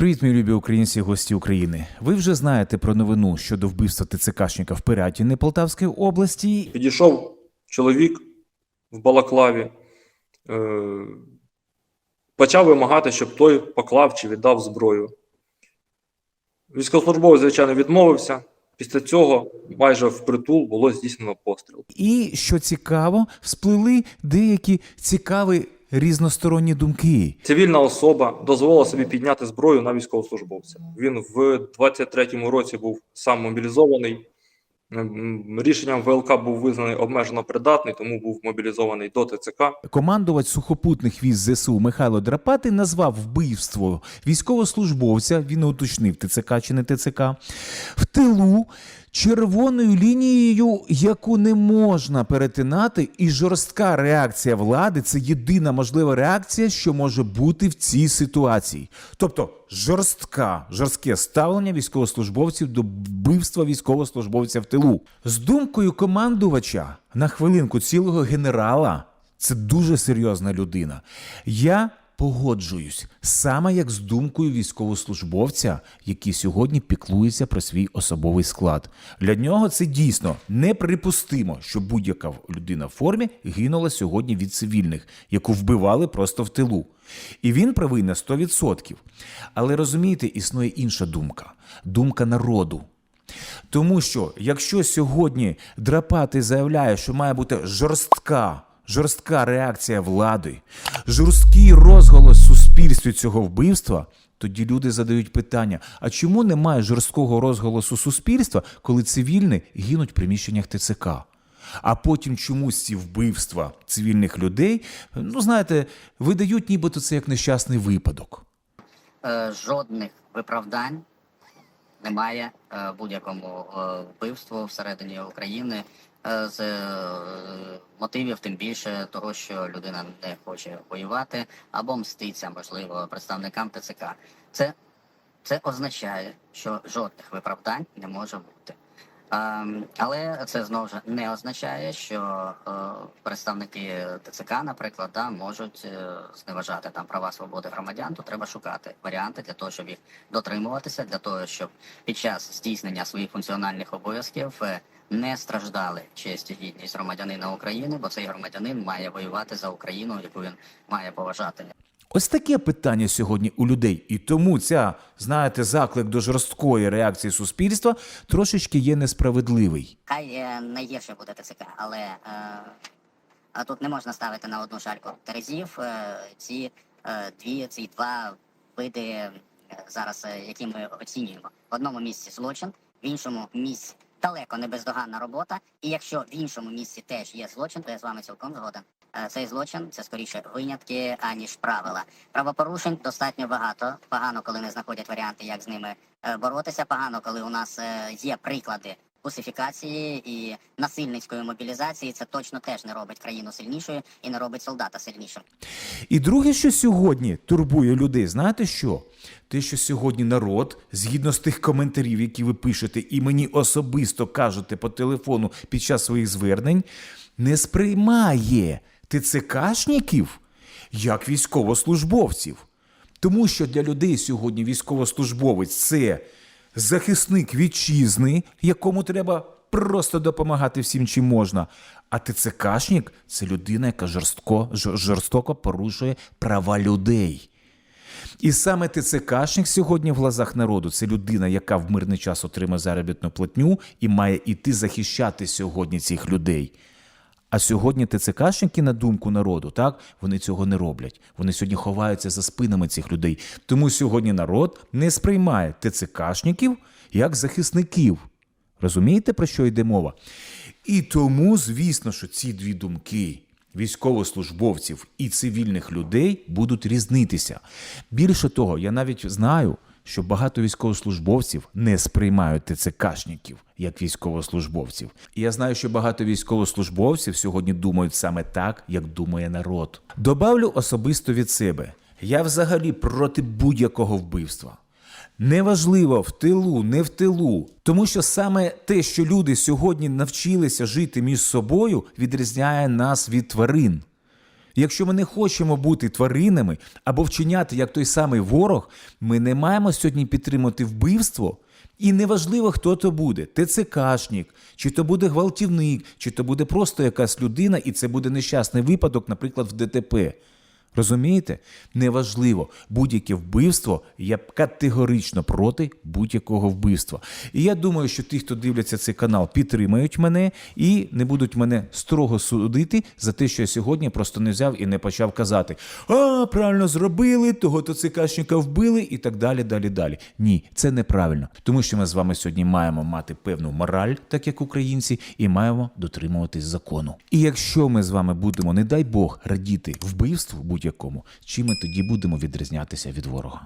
Привіт, мої любі українці, і гості України. Ви вже знаєте про новину щодо вбивства ТЦКшника в Пирятіні Полтавської області. Підійшов чоловік в балаклаві, е, почав вимагати, щоб той поклав чи віддав зброю. Військовослужбовець, звичайно, відмовився. Після цього майже впритул було здійснено постріл. І що цікаво, всплили деякі цікаві різносторонні думки. Цивільна особа дозволила собі підняти зброю на військовослужбовця. Він в 23-му році був сам мобілізований. Рішенням ВЛК був визнаний обмежено придатний, тому був мобілізований до ТЦК. Командувач сухопутних військ ЗСУ Михайло Драпати назвав вбивство військовослужбовця. Він уточнив ТЦК чи не ТЦК в тилу червоною лінією, яку не можна перетинати, і жорстка реакція влади це єдина можлива реакція, що може бути в цій ситуації. Тобто жорстка, жорстке ставлення військовослужбовців до вбивства військовослужбовця в тилу. З думкою командувача на хвилинку цілого генерала. Це дуже серйозна людина. Я погоджуюсь саме як з думкою військовослужбовця, який сьогодні піклується про свій особовий склад. Для нього це дійсно неприпустимо, що будь-яка людина в формі гинула сьогодні від цивільних, яку вбивали просто в тилу. І він правий на 100%. Але розумієте, існує інша думка думка народу. Тому що якщо сьогодні Драпати заявляє, що має бути жорстка, жорстка реакція влади, жорсткий розголос суспільстві цього вбивства, тоді люди задають питання: а чому немає жорсткого розголосу суспільства, коли цивільні гинуть в приміщеннях ТЦК? А потім чомусь ці вбивства цивільних людей, ну знаєте, видають нібито це як нещасний випадок. е, жодних виправдань немає е, будь-якому е, вбивству всередині України з е, мотивів, тим більше того, що людина не хоче воювати або мститься, можливо, представникам ТЦК. Це, це означає, що жодних виправдань не може бути. Ем, Але це знову ж не означає, що е, представники ТЦК, наприклад, да, можуть е, зневажати там права свободи громадян. То треба шукати варіанти для того, щоб їх дотримуватися, для того, щоб під час здійснення своїх функціональних обов'язків е, не страждали честь і гідність громадянина України, бо цей громадянин має воювати за Україну, яку він має поважати. Ось таке питання сьогодні у людей, і тому ця, знаєте, заклик до жорсткої реакції суспільства трошечки є несправедливий. Хай е, найгірше буде ТЦК, але е, а тут не можна ставити на одну шальку терезів е, ці е, дві, ці два види е, зараз, е, які ми оцінюємо. В одному місці злочин, в іншому місці далеко не бездоганна робота. І якщо в іншому місці теж є злочин, то я з вами цілком згоден. Цей злочин це скоріше винятки аніж правила. Правопорушень достатньо багато. Погано, коли не знаходять варіанти, як з ними е, боротися. Погано, коли у нас е, є приклади русифікації і насильницької мобілізації. Це точно теж не робить країну сильнішою і не робить солдата сильнішим. І друге, що сьогодні турбує людей, знаєте що? Те, що сьогодні народ, згідно з тих коментарів, які ви пишете, і мені особисто кажете по телефону під час своїх звернень, не сприймає ТЦКшників як військовослужбовців. Тому що для людей сьогодні військовослужбовець це захисник вітчизни, якому треба просто допомагати всім, чим можна. А ТЦКшник це людина, яка жорстко, жорстоко порушує права людей. І саме ТЦКшник сьогодні в глазах народу це людина, яка в мирний час отримає заробітну платню і має іти захищати сьогодні цих людей. А сьогодні ТЦКшники, на думку народу, так вони цього не роблять. Вони сьогодні ховаються за спинами цих людей. Тому сьогодні народ не сприймає ТЦКшників як захисників. Розумієте, про що йде мова? І тому, звісно, що ці дві думки військовослужбовців і цивільних людей будуть різнитися. Більше того, я навіть знаю, що багато військовослужбовців не сприймають ТЦКшників як військовослужбовців. І я знаю, що багато військовослужбовців сьогодні думають саме так, як думає народ. Добавлю особисто від себе: я взагалі проти будь-якого вбивства. Неважливо в тилу, не в тилу, тому що саме те, що люди сьогодні навчилися жити між собою, відрізняє нас від тварин. Якщо ми не хочемо бути тваринами або вчиняти як той самий ворог, ми не маємо сьогодні підтримати вбивство. І неважливо, хто то буде: ТЦКшник, чи то буде гвалтівник, чи то буде просто якась людина, і це буде нещасний випадок, наприклад, в ДТП. Розумієте? Неважливо, будь-яке вбивство, я категорично проти будь-якого вбивства. І я думаю, що ті, хто дивляться цей канал, підтримають мене і не будуть мене строго судити за те, що я сьогодні просто не взяв і не почав казати: а, правильно зробили, того ТЦКшника вбили і так далі, далі, далі. Ні, це неправильно. Тому що ми з вами сьогодні маємо мати певну мораль, так як українці, і маємо дотримуватись закону. І якщо ми з вами будемо, не дай Бог, радіти вбивству будь-якому, чим ми тоді будемо відрізнятися від ворога?